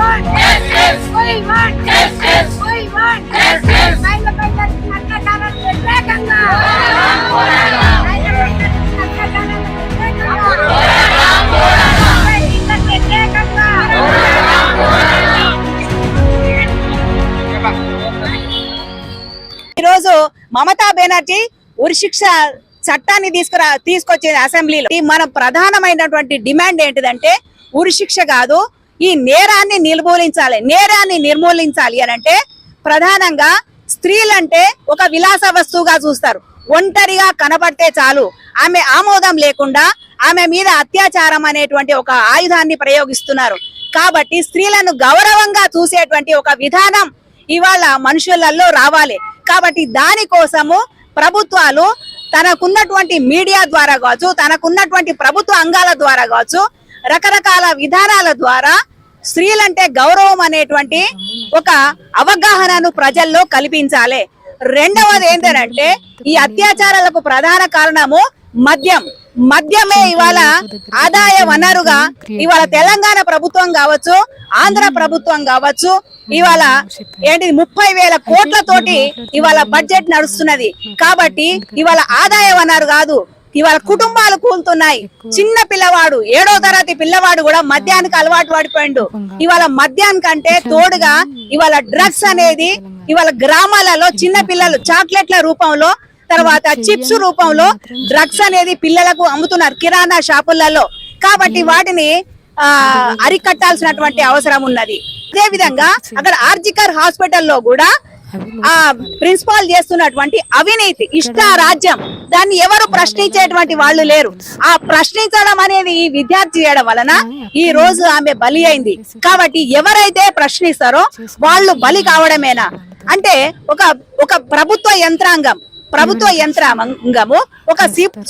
Want justice! We want justice! We want justice! అత్యాచారాలకు వ్యతిరేకంగా అత్యాచారాలకు వ్యతిరేకంగా వ్యతిరేకంగా ఈరోజు మమతా బెనర్జీ ఉరిశిక్ష చట్టాన్ని తీసుకురా తీసుకొచ్చింది అసెంబ్లీలో మన ప్రధానమైనటువంటి డిమాండ్ ఏంటిదంటే ఉరిశిక్ష కాదు ఈ నేరాన్ని నిర్మూలించాలి నేరాన్ని నిర్మూలించాలి అని అంటే ప్రధానంగా స్త్రీలంటే ఒక విలాస వస్తువుగా చూస్తారు. ఒంటరిగా కనబడితే చాలు. ఆమె ఆమోదం లేకుండా ఆమె మీద అత్యాచారం అనేటువంటి ఒక ఆయుధాన్ని ప్రయోగిస్తున్నారు. కాబట్టి స్త్రీలను గౌరవంగా చూసేటువంటి ఒక విధానం ఇవాళ మనుషులలో రావాలి. కాబట్టి దానికోసము ప్రభుత్వాలు తనకున్నటువంటి మీడియా ద్వారా కావచ్చు తనకున్నటువంటి ప్రభుత్వ అంగాల ద్వారా కావచ్చు రకరకాల విధానాల ద్వారా స్త్రీలంటే గౌరవం అనేటువంటి ఒక అవగాహనను ప్రజల్లో కల్పించాలి. రెండవది ఏంటంటే ఈ అత్యాచారాలకు ప్రధాన కారణము మద్యం. మద్యమే ఇవాళ ఆదాయ వనరుగా ఇవాళ తెలంగాణ ప్రభుత్వం కావచ్చు ఆంధ్ర ప్రభుత్వం కావచ్చు ఇవాళ ఏంటి ముప్పై వేల కోట్లతోటి ఇవాళ బడ్జెట్ నడుస్తున్నది. కాబట్టి ఇవాళ ఆదాయ వనరు కాదు ఇవాళ కుటుంబాలు కూలుతున్నాయి. చిన్న పిల్లవాడు ఏడో తరగతి పిల్లవాడు కూడా మద్యానికి అలవాటు పడిపోయిండు. ఇవాళ మద్యానికంటే తోడుగా ఇవాళ డ్రగ్స్ అనేది ఇవాళ గ్రామాలలో చిన్న పిల్లలు చాక్లెట్ల రూపంలో తర్వాత చిప్స్ రూపంలో డ్రగ్స్ అనేది పిల్లలకు అమ్ముతున్నారు కిరాణా షాపులలో. కాబట్టి వాటిని ఆ అరికట్టాల్సినటువంటి అవసరం ఉన్నది. అదే విధంగా అక్కడ ఆర్జికర్ హాస్పిటల్లో కూడా ఆ ప్రిన్సిపాల్ చేస్తున్నటువంటి అవినీతి ఇష్ట రాజ్యం దాన్ని ఎవరు ప్రశ్నించేటువంటి వాళ్ళు లేరు. ఆ ప్రశ్నించడం అనేది ఈ విద్యార్థి చేయడం వలన ఈ రోజు ఆమె బలి అయింది. కాబట్టి ఎవరైతే ప్రశ్నిస్తారో వాళ్ళు బలి కావడమేనా? అంటే ఒక ఒక ప్రభుత్వ యంత్రాంగం ప్రభుత్వ యంత్రాంగము ఒక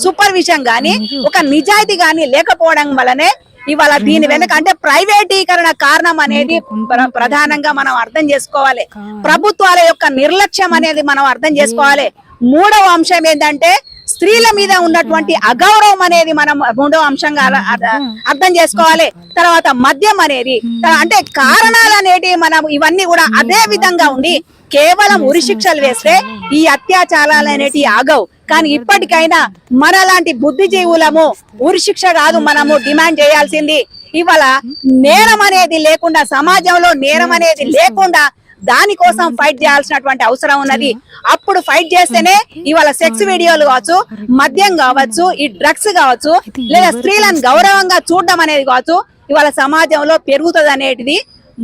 సూపర్విజన్ గాని ఒక నిజాయితీ గాని లేకపోవడం వలనే ఇవాళ దీని వెనక అంటే ప్రైవేటీకరణ కారణం అనేది ప్ర- ప్రధానంగా మనం అర్థం చేసుకోవాలి. ప్రభుత్వాల యొక్క నిర్లక్ష్యం అనేది మనం అర్థం చేసుకోవాలి. మూడవ అంశం ఏంటంటే స్త్రీల మీద ఉన్నటువంటి అగౌరవం అనేది మనం మూడవ అంశంగా అర్థ- చేసుకోవాలి. తర్వాత మద్యం అనేది. అంటే కారణాలు అనేటివి మనం ఇవన్నీ కూడా అదే విధంగా ఉండి కేవలం ఉరిశిక్షలు వేస్తే ఈ అత్యాచారాలు అనేటివి ఆగవు. కానీ ఇప్పటికైనా మనలాంటి బుద్ధిజీవులము ఉరిశిక్ష కాదు మనము డిమాండ్ చేయాల్సింది. ఇవాళ నేరం అనేది లేకుండా సమాజంలో నేరం అనేది లేకుండా దానికోసం ఫైట్ చేయాల్సినటువంటి అవసరం ఉన్నది. అప్పుడు ఫైట్ చేస్తేనే ఇవాళ సెక్స్ వీడియోలు కావచ్చు మద్యం కావచ్చు ఈ డ్రగ్స్ కావచ్చు లేదా స్త్రీలను గౌరవంగా చూడడం అనేది కావచ్చు ఇవాళ సమాజంలో పెరుగుతుంది అనేటిది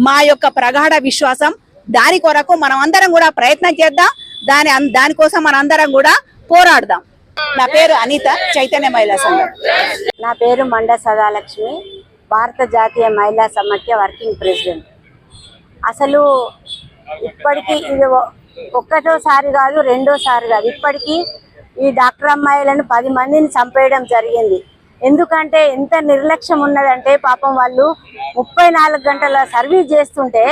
మా యొక్క ప్రగాఢ విశ్వాసం. దాని కొరకు మనం అందరం కూడా ప్రయత్నం చేద్దాం. దాని దానికోసం మనం అందరం కూడా పోరాడదాం. నా పేరు అనిత చైతన్య మహిళా సంఘం. నా పేరు మండ సదాలక్ష్మి భారత జాతీయ మహిళా సమాఖ్య వర్కింగ్ ప్రెసిడెంట్. అసలు ఇప్పటికీ ఇది ఒక్కటోసారి కాదు రెండోసారి కాదు. ఇప్పటికీ ఈ డాక్టర్ అమ్మాయిలను పది మందిని చంపేయడం జరిగింది. ఎందుకంటే ఎంత నిర్లక్ష్యం ఉన్నదంటే పాపం వాళ్ళు ముప్పై నాలుగు గంటల సర్వీస్ చేస్తుంటే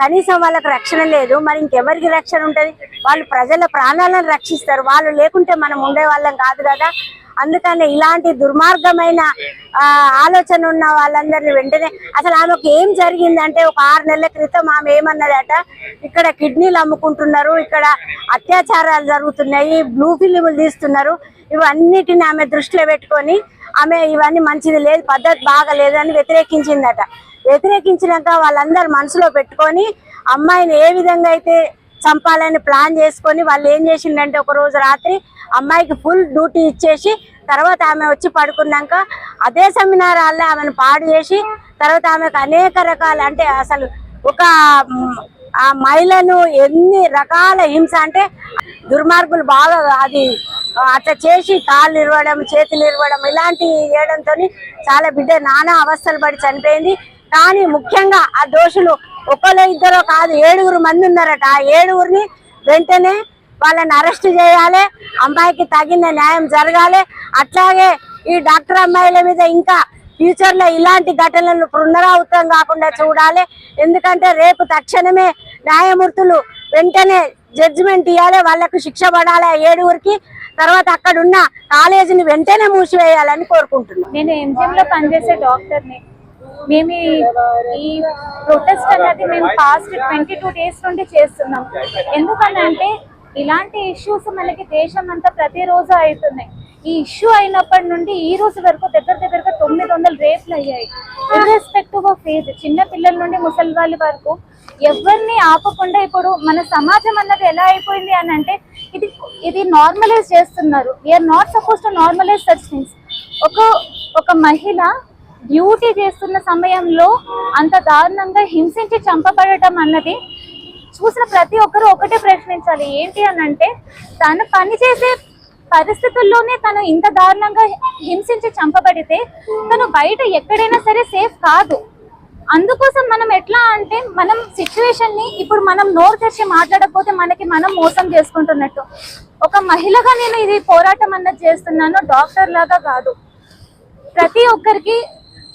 కనీసం వాళ్ళకి రక్షణ లేదు. మరి ఇంకెవరికి రక్షణ ఉంటుంది? వాళ్ళు ప్రజల ప్రాణాలను రక్షిస్తారు. వాళ్ళు లేకుంటే మనం ఉండే వాళ్ళం కాదు కదా. అందుకని ఇలాంటి దుర్మార్గమైన ఆలోచన ఉన్న వాళ్ళందరినీ వెంటనే అసలు ఆమెకు ఏం జరిగిందంటే ఒక ఆరు నెలల క్రితం ఆమె ఏమన్నదట ఇక్కడ కిడ్నీలు అమ్ముకుంటున్నారు ఇక్కడ అత్యాచారాలు జరుగుతున్నాయి బ్లూ ఫిలిములు తీస్తున్నారు ఇవన్నిటిని ఆమె దృష్టిలో పెట్టుకొని ఆమె ఇవన్నీ మంచిది లేదు పద్ధతి బాగలేదు అని వ్యతిరేకించిందట. వ్యతిరేకించినాక వాళ్ళందరు మనసులో పెట్టుకొని అమ్మాయిని ఏ విధంగా అయితే చంపాలని ప్లాన్ చేసుకొని వాళ్ళు ఏం చేసిందంటే ఒక రోజు రాత్రి అమ్మాయికి ఫుల్ డ్యూటీ ఇచ్చేసి తర్వాత ఆమె వచ్చి పడుకున్నాక అదే సెమినార్ హాల్లో ఆమెను పాడు చేసి తర్వాత ఆమెకు అనేక రకాల అంటే అసలు ఒక ఆ మహిళను ఎన్ని రకాల హింస అంటే దుర్మార్గులు బాగా అది అట్లా చేసి కాళ్ళు ఇరవడం చేతులు ఇరవడం ఇలాంటి చేయడంతో చాలా బిడ్డ నానా అవస్థలు పడి చనిపోయింది. కానీ ముఖ్యంగా ఆ దోషులు ఒకరు ఇద్దరు కాదు ఏడుగురు మంది ఉన్నారట. ఆ ఏడుగురిని వెంటనే వాళ్ళని అరెస్ట్ చేయాలి అమ్మాయికి తగిన న్యాయం జరగాలి. అట్లాగే ఈ డాక్టర్ అమ్మాయిల మీద ఇంకా ఫ్యూచర్లో ఇలాంటి ఘటనలు పునరావృతం కాకుండా చూడాలి. ఎందుకంటే రేపు తక్షణమే న్యాయమూర్తులు వెంటనే జడ్జిమెంట్ ఇవ్వాలి వాళ్ళకు శిక్ష పడాలి ఏడుగురికి. తర్వాత అక్కడ ఉన్న కాలేజీని వెంటనే మూసివేయాలని కోరుకుంటున్నాను నేను ఎంజిఎం లో పనిచేసే డాక్టర్ని. మేము ఈ- ఈ ప్రొటెస్ట్ అనేది మేము పాస్ట్ ట్వంటీ టూ డేస్ నుండి చేస్తున్నాం. ఎందుకనంటే ఇలాంటి ఇష్యూస్ మనకి దేశం అంతా ప్రతిరోజు అవుతున్నాయి. ఈ ఇష్యూ అయినప్పటి నుండి ఈ రోజు వరకు దగ్గర దగ్గరగా తొమ్మిది వందల రేపులు అయ్యాయి. ఇర్రెస్పెక్టివ్ ఆఫ్ ఏజ్ చిన్న పిల్లల నుండి ముసలి వాళ్ళ వరకు ఎవరిని ఆపకుండా ఇప్పుడు మన సమాజం అన్నది ఎలా అయిపోయింది అని అంటే ఇది ఇది నార్మలైజ్ చేస్తున్నారు. We're not suppose to normalise such things ఒక ఒక మహిళ డ్యూటీ చేస్తున్న సమయంలో అంత దారుణంగా హింసించి చంపబడటం అన్నది చూసిన ప్రతి ఒక్కరు ఒకటే ప్రశ్నించాలి. ఏంటి అని అంటే తను పని చేసే పరిస్థితుల్లోనే తను ఇంత దారుణంగా హింసించి చంపబడితే తను బయట ఎక్కడైనా సరే సేఫ్ కాదు. అందుకోసం మనం ఎట్లా అంటే మనం సిచ్యువేషన్ని ఇప్పుడు మనం నోరు తెరిచి మాట్లాడకపోతే మనకి మనం మోసం చేసుకుంటున్నట్టు. ఒక మహిళగా నేను ఇది పోరాటం అన్నది చేస్తున్నాను డాక్టర్ లాగా కాదు. ప్రతి ఒక్కరికి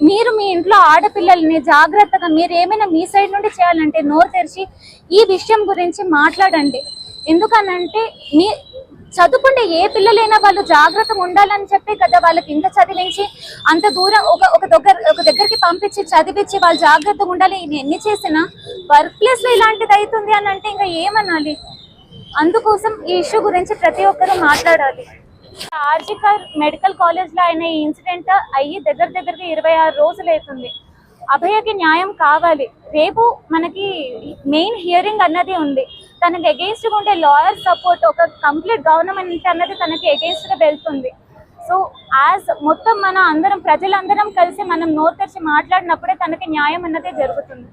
మీరు మీ ఇంట్లో ఆడపిల్లల్ని జాగ్రత్తగా మీరు ఏమైనా మీ సైడ్ నుండి చేయాలంటే నోరు తెరిచి ఈ విషయం గురించి మాట్లాడండి. ఎందుకనంటే మీ చదువుకుంటే ఏ పిల్లలైనా వాళ్ళు జాగ్రత్తగా ఉండాలని చెప్పి కదా వాళ్ళకి ఇంత చదివించి అంత దూరం ఒక ఒక దగ్గర ఒక దగ్గరికి పంపించి చదివించి వాళ్ళు జాగ్రత్తగా ఉండాలి. ఎన్ని చేసినా వర్క్ ప్లేస్లో ఇలాంటిది అవుతుంది అని అంటే ఇంకా ఏమనాలి? అందుకోసం ఈ ఇష్యూ గురించి ప్రతి ఒక్కరూ మాట్లాడాలి. ఆర్జికర్ మెడికల్ కాలేజ్లో అయిన ఈ ఇన్సిడెంట్ అయ్యి దగ్గర దగ్గరగా ఇరవై ఆరు రోజులు అవుతుంది. అభయకి న్యాయం కావాలి. రేపు మనకి మెయిన్ హియరింగ్ అన్నది ఉంది. తనకి అగేన్స్ట్ ఉండే లాయర్ సపోర్ట్ ఒక కంప్లీట్ గవర్నమెంట్ అన్నది తనకి అగేన్స్ట్గా వెళ్తుంది. సో యాజ్ మొత్తం మన అందరం ప్రజలందరం కలిసి మనం నోరు తెరిచి మాట్లాడినప్పుడే తనకి న్యాయం అన్నది జరుగుతుంది.